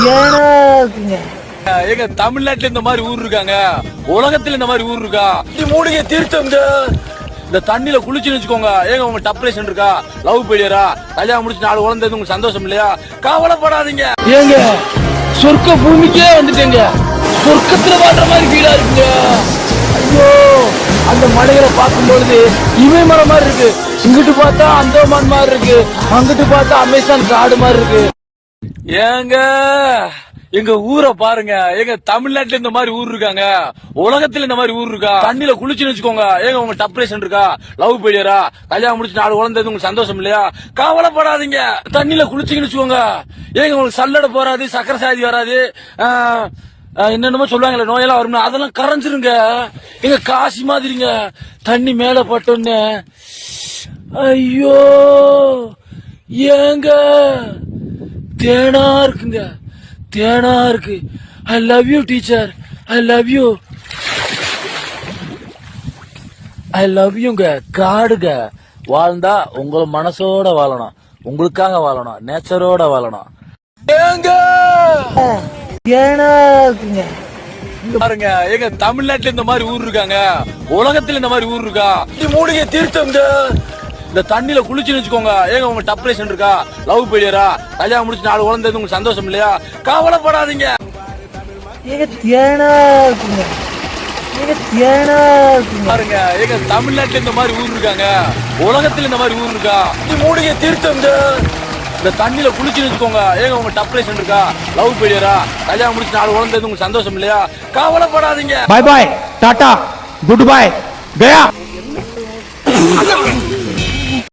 தேனா இருக்குங்க. எங்க தமிழ்நாட்டுல இந்த மாதிரி ஊர் இருக்காங்க. உலகத்துல இந்த மாதிரி ஊர் இருக்கா? இது மூலிகை தீர்த்தம் இந்த தண்ணியில குளிச்சுன்னு வச்சுக்கோங்க. ஏங்க உங்க டப்ரேஷன் இருக்கா? லவ் பெரியரா கல்யாணம் முடிச்சு நாலு குழந்தை உங்களுக்கு சந்தோஷம் இல்லையா? கவலைப்படாதீங்க. ஏங்க சொர்க்க பூமிக்கே வந்துட்டேங்க. சொர்க்கத்துல வாழ்ற மாதிரி வீடா இருக்குங்க. ஐயோ அந்த மலைகளை பார்க்கும்பொழுது இமை மரம் மாதிரி இருக்கு. இங்கிட்டு பார்த்தா அந்தோமான் மாதிரி இருக்கு. அங்கிட்டு பார்த்தா அமேசான் காடு மாதிரி இருக்கு. ஏங்க எங்க ஊரை பாருங்க. எங்க தமிழ்நாட்டுல இந்த மாதிரி ஊர் இருக்காங்க. உலகத்துல இந்த மாதிரி ஊர் இருக்கா? தண்ணியில குளிச்சுன்னு வச்சுக்கோங்க. ஏங்க உங்க டப்ரேஷன் இருக்கா? லவ் பெரியரா கல்யாணம் முடிச்சு நாலு குழந்தை உங்களுக்கு சந்தோஷம் இல்லையா? கவலைப்படாதீங்க. தண்ணியில குளிச்சுன்னு வச்சுக்கோங்க. ஏங்க உங்களுக்கு சல்லடை போறாது சக்கரை சாதி வராது ஆஹ், என்னென்னமோ சொல்லுவாங்களே நோயெல்லாம் வரும் அதெல்லாம் கரைஞ்சிருங்க. எங்க காசி மாதிரிங்க. தண்ணி மேல பட்டோன்னு. ஐயோ ஏங்க தேனா இருக்குங்க. தேனா இருக்கு. I love you teacher I love you I love யூங்க காடுங்க. வாழ்ந்தா உங்கள மனசோட வாழணும். உங்களுக்காக வாழணும். நேச்சரோட வாழணும். ஏங்க! தேனா இருக்குங்க. பாருங்க. எங்க தமிழ்நாட்டுல இந்த மாதிரி ஊர் இருக்காங்க. உலகத்துல இந்த மாதிரி ஊர் இருக்கா? மூலிகை தீர்த்தம்ங்க. இந்த தண்ணியில குளிச்சுன்னு வச்சுக்கோங்க. ஏங்க உங்க டப்ரேஷன் இருக்கா? லவ் ஃபெயிலியரா கல்யாணம் முடிச்சு நாலு குழந்தை உங்களுக்கு சந்தோஷம் இல்லையா? கவலைப்படாதீங்க. ஏங்க தேனா இருக்குங்க. ஏங்க தேனா இருக்குங்க. பாருங்க ஏங்க தமிழ்நாட்டுல இந்த மாதிரி ஊர் இருக்காங்க. உலகத்துல இந்த மாதிரி ஊர் இருக்கா? மூலிகை தீர்த்தம் இந்த தண்ணியில குளிச்சு வச்சுக்கோங்க. ஏங்க உங்க டப்ரேஷன் இருக்கா? லவ் ஃபெயிலியரா கல்யாணம் முடிச்சு நாலு குழந்தை உங்களுக்கு சந்தோஷம் இல்லையா? கவலைப்படாதீங்க. Bye bye tata good bye Gaya